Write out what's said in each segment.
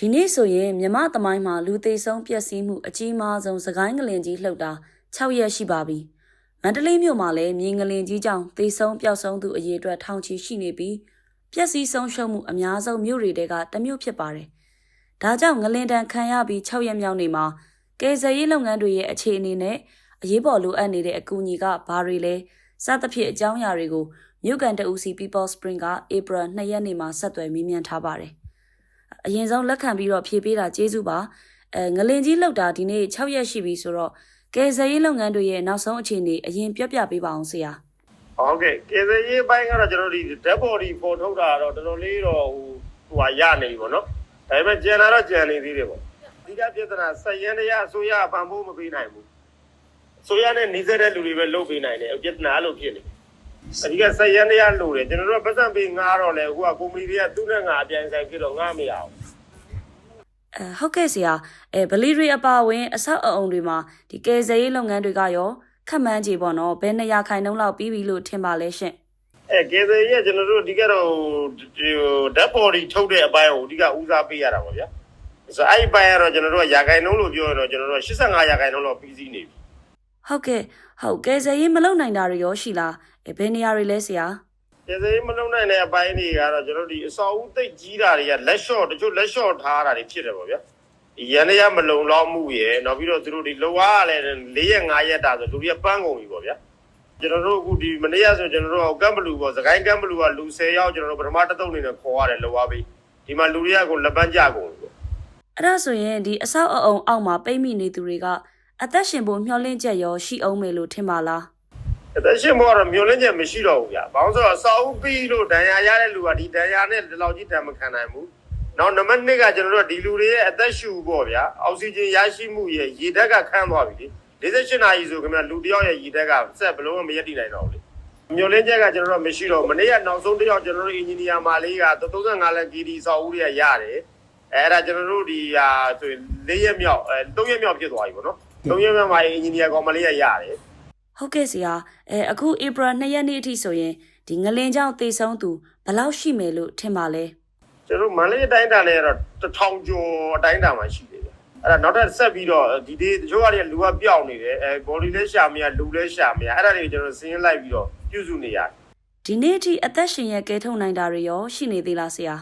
ဒီနေ့ဆိုရင်မြမသမိုင်းမှာလူသေးဆုံးပျက်စီးမှုအကြီးမားဆုံးစကိုင်းငလင်ကြီးလှုပ်တာ6ရက်ရှိပါပြီ။မန္တလေးမြို့မှာလည်းမြေငလင်ကြီးကြောင့်သေဆုံးပျောက်ဆုံးသူအရေအတွက်ထောင်ချီရှိနေပြီးပျက်စီးဆုံးရှုံးမှုအများဆုံးမြို့တွေကတစ်မြို့ဖြစ်ပါတယ်။ဒါကြောင့်ငလင်တန်ခံရပြီး6ရက်မြောက်နေ့မှာကယ်ဆယ်ရေးလုပ်ငန်းတွေရဲ့အခြေအနေနဲ့အရေးပေါ်လိုအပ်နေတဲ့အကူအညီကဘာတွေလဲစသဖြင့်အကြောင်းအရာတွေကိုမြို့ကန်တအူစီ People Spring က April 2ရက်နေ့မှာဆက်သွယ်မေးမြန်းထားပါတယ်။ အရင်ဆုံးလက်ခံပြီးတော့ဖြေပေးတာကျေးဇူးပါအဲငလင်ကြီးလောက်တာဒီနေ့6ရက်ရှိပြီဆိုတော့ကယ်ဆယ်ရေးလုပ်ငန်းတွေရဲ့နောက်ဆုံးအခြေအနေအရင်ပြောပြပေးပါအောင်ဆရာဟုတ်ကဲ့ကေစရေးပိုင်းကတော့ကျွန်တော်တို့ဒီ dead body ပေါ်ထုတ်တာတော့တော်တော်လေးတော့ဟိုဟိုဟာရနေပြီပေါ့နော်ဒါပေမဲ့ကြံတာတော့ကြံနေသေးတယ်ပေါ့အဓိကပြဿနာဆက်ရန်တရားအစိုးရပံ့ပိုးမပေးနိုင်ဘူးအစိုးရနဲ့နှိစက်တဲ့လူတွေပဲလုပ်ပေးနိုင်တယ်ပြဿနာအဲ့လိုဖြစ်နေအဓိကဆက်ရန်တရားလိုတယ်ကျွန်တော်တို့ကပတ်စံပေးငားတော့လေဟိုကကုမ္ပဏီတွေကသူ့နဲ့ငါအပြိုင်ဆိုင်ဖြစ်တော့ငားမရအောင်အဲ ဟုတ်ကဲ့ဆရာအဲဗလီတွေအပါအဝင်အဆောက်အအုံတွေမှာဒီကယ်ဆယ်ရေးလုပ်ငန်းတွေကရောခက်မှန်းကြည့်ပေါ့နော်ဘယ်နေရာခိုင်နှုန်းလောက်ပြီးပြီလို့ထင်ပါလဲရှင့်အဲကေစရေးကကျွန်တော်တို့အဓိကတော့ဒီ dead body ထုတ်တဲ့အပိုင်းကိုအဓိကဦးစားပေးရတာပေါ့ဗျာဆိုတော့အဲ့ဒီပိုင်းကတော့ကျွန်တော်တို့ကရာခိုင်နှုန်းလို့ပြောရင်တော့ကျွန်တော်တို့က85ရာခိုင်နှုန်းလောက်ပြီးစီးနေပြီဟုတ်ကဲ့ဟုတ်ကယ်ဆယ်ရေးမလုပ်နိုင်တာတွေရောရှိလားအဲဘယ်နေရာတွေလဲဆရာ ကျေစရေးမလုံးနိုင်တဲ့အပိုင်းတွေကတော့ကျွန်တော်တို့ဒီအစောအဦးသိပ်ကြီးတာတွေကလက်လျှော့တချို့လက်လျှော့ထားတာတွေဖြစ်တယ်ပေါ့ဗျာဒီရန်ရမလုံလောက်မှုရယ်နောက်ပြီးတော့သူတို့ဒီလောကကလည်း၄ရက်၅ရက်တာဆိုလူတွေကပန်းကုန်ပြီပေါ့ဗျာကျွန်တော်တို့အခုဒီမနေ့ကဆိုကျွန်တော်တို့ကမ်ဘလူပေါ့စကိုင်းကမ်ဘလူကလူ10ယောက်ကျွန်တော်တို့ပထမတစ်သုတ်နေနဲ့ခေါ်ရတယ်လောကပေးဒီမှာလူတွေကကိုလက်ပန်းကြကုန်ပြီပေါ့အဲ့ဒါဆိုရင်ဒီအဆောက်အအုံအောက်မှာပိတ်မိနေသူတွေကအသက်ရှင်ဖို့မျှော်လင့်ချက်ရောရှိအောင်မယ်လို့ထင်ပါလား အသက်ရှင်ဘောကတော့မျိုးလင်းချက်မရှိတော့ဘူးဗျာ။ဘာလို့ဆိုတော့စောက်ပြီးလို့ဒဏ်ရာရတဲ့လူကဒီဒဏ်ရာနဲ့ဒီလောက်ကြီးတံမခံနိုင်ဘူး။နောက်နံပါတ်2ကကျွန်တော်တို့ကဒီလူတွေရဲ့အသက်ရှူပေါ့ဗျာ။အောက်ဆီဂျင်ရရှိမှုရဲ့ရေဓာတ်ကခန်းသွားပြီလေ။48နာရီဆိုခင်ဗျာလူတစ်ယောက်ရဲ့ရေဓာတ်ကဆက်ဘလုံးမရက်တည်နိုင်တော့ဘူးလေ။မျိုးလင်းချက်ကကျွန်တော်တို့မရှိတော့ဘူးမနေ့ကနောက်ဆုံးတစ်ယောက်ကျွန်တော်တို့အင်ဂျင်နီယာမာလေးက35လမ်း KD စောက်ဦးတွေကရတယ်။အဲအဲ့ဒါကျွန်တော်တို့ဒီဟာဆိုရင်၄ရက်မြောက်အဲ3ရက်မြောက်ဖြစ်သွားပြီပေါ့နော်။3ရက်မြောက်မှာအင်ဂျင်နီယာကောင်မလေးကရတယ်။ ဟုတ်ကဲ့ဆရာအဲအခု April 2ရက်နေ့အထိဆိုရင်ဒီငလင်ကြောင့်သေဆုံးသူဘယ်လောက်ရှိမယ်လို့ထင်ပါလဲကျွန်တော်မန္တလေးအတိုင်းအတာနဲ့ကတော့တစ်ထောင်ကျော်အတိုင်းအတာမှာရှိတယ်ဗျအဲ့ဒါနောက်ထပ်ဆက်ပြီးတော့ဒီဒီတချို့ကလည်းလူကပျောက်နေတယ်အဲဘော်လီလည်းရှာမရလူလည်းရှာမရအဲ့ဒါတွေကိုကျွန်တော်စင်းလိုက်ပြီးတော့ပြုစုနေရတယ်ဒီနေ့အထိအသက်ရှင်ရဲ့ကဲထုတ်နိုင်တာတွေရောရှိနေသေးလားဆရာ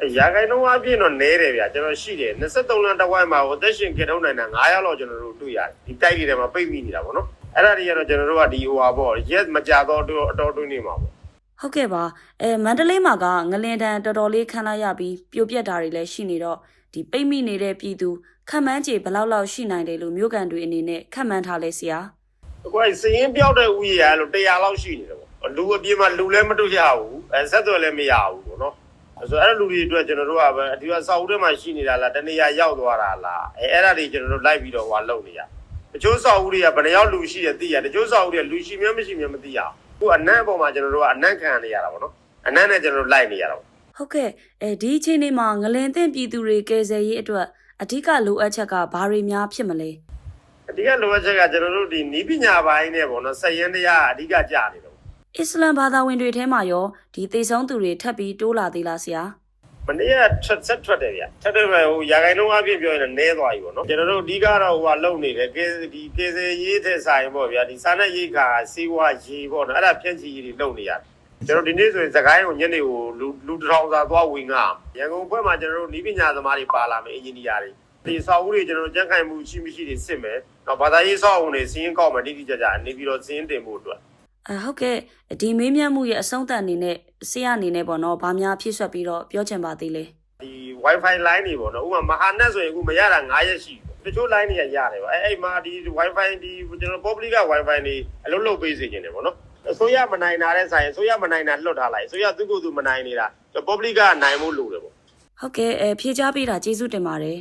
အဲရာခိုင်နှုန်းအပြည့်တော့နဲတယ်ဗျကျွန်တော်ရှိတယ်23လမ်းတစ်ဝိုင်းမှာဟိုသက်ရှင်ကေထုံးနိုင်တာ9ရောက်လောက်ကျွန်တော်တို့တွေ့ရတယ်ဒီတိုက်တွေထဲမှာပိတ်မိနေတာပေါ့နော် အဲ့ဒါတွေကတော့ကျွန်တော်တို့ကဒီဟိုဟာပေါ့ရက်မကြတော့တော့အတော်တွင်းနေမှာပေါ့ဟုတ်ကဲ့ပါအဲမန္တလေးမှာကငလင်တန်တော်တော်လေးခံလိုက်ရပြီးပြိုပြက်တာတွေလည်းရှိနေတော့ဒီပိတ်မိနေတဲ့ပြည်သူခံမှန်းခြေဘယ်လောက်လောက်ရှိနိုင်တယ်လို့မြို့ကန်တွေအနေနဲ့ခံမှန်းထားလဲဆရာအခုအဲစရင်ပြောက်တဲ့ဥယျာဉ်လို့100လောက်ရှိနေတယ်ပေါ့လူအပြင်းမှာလူလည်းမတွေ့ရဘူးအဲဆက်သွယ်လည်းမရဘူးပေါ့နော်ဆိုတော့အဲ့လိုလူတွေအတွက်ကျွန်တော်တို့ကပဲဒီကစာအုပ်ထဲမှာရှိနေတာလားတနေရာရောက်သွားတာလားအဲအဲ့ဒါတွေကျွန်တော်တို့လိုက်ပြီးတော့ဟိုလုပ်နေရတ ချို့စာအုပ်တွေကဘယ်နှယောက်လူရှိတယ်သိရတချို့စာအုပ်တွေကလူရှိများမရှိများမသိရဘူးအခုအနံ့အပေါ်မှာကျွန်တော်တို့ကအနံ့ခံနေရတာပေါ့နော်အနံ့နဲ့ကျွန်တော်တို့လိုက်နေရတာပေါ့ဟုတ်ကဲ့အဲဒီအချိန်လေးမှာငလင်သင့်ပြည်သူတွေကယ်ဆယ်ရေးအတွက်အဓိကလိုအပ်ချက်ကဘာတွေများဖြစ်မလဲအဓိကလိုအပ်ချက်ကကျွန်တော်တို့ဒီနီးပညာပိုင်းနဲ့ပေါ့နော်ဆက်ရင်းတရားအဓိကကြာနေတယ်အစ္စလမ်ဘာသာဝင်တွေထဲမှာရောဒီသေဆုံးသူတွေထပ်ပြီးတိုးလာသေးလားဆရာ မနေ့ကထွက်ဆက်ထွက်တယ်ဗျထွက်တယ်ပဲဟိုရာခိုင်နှုန်းအပြည့်ပြောရင်လည်းနည်းသွားပြီပေါ့နော်ကျွန်တော်တို့အဓိကတော့ဟိုကလုံနေတယ်ကေဒီကေစရေးတဲ့ဆိုင်ပေါ့ဗျာဒီစားနဲ့ရိတ်ခါစီဝါရေပေါ့နော်အဲ့ဒါဖြန့်ချီရေးတွေလုံနေရတယ်ကျွန်တော်ဒီနေ့ဆိုရင်သခိုင်းကိုညနေကိုလူလူတစ်ထောင်စာသွားဝင်ငါရန်ကုန်ဘက်မှာကျွန်တော်တို့နီးပညာသမားတွေပါလာမယ်အင်ဂျင်နီယာတွေဒီဆောက်ဦးတွေကျွန်တော်တို့ကြံ့ခိုင်မှုရှိမရှိတွေစစ်မယ်နောက်ဘာသာရေးဆောက်ဦးတွေစီးရင်ကောက်မယ်တိတိကျကျနေပြီးတော့စီးရင်တင်ဖို့အတွက် အဟုတ်ကဲ့ဒီမေးမြန်းမှုရဲ့အဆုံးသတ်အနေနဲ့ဆရာအနေနဲ့ပေါ့နော်ဗာများဖြည့်ဆွက်ပြီးတော့ပြောချင်ပါသေးလဲဒီ wifi line တွေပေါ့နော်ဥပမာမဟာနက်ဆိုရင်အခုမရတာ9ရက်ရှိပြီတချို့ line တွေကရတယ်ပေါ့အဲအဲ့မှာဒီ wifi ဒီကျွန်တော် public က wifi တွေအလုပ်လုပ်ပေးစေချင်တယ်ပေါ့နော်အစိုးရမနိုင်တာတဲ့ဆိုင်အစိုးရမနိုင်တာလွတ်ထားလိုက်အစိုးရသူ့ကိုယ်သူမနိုင်နေတာ public ကနိုင်ဖို့လိုတယ်ပေါ့ဟုတ်ကဲ့အဲဖြည့်ချပေးတာကျေးဇူးတင်ပါတယ်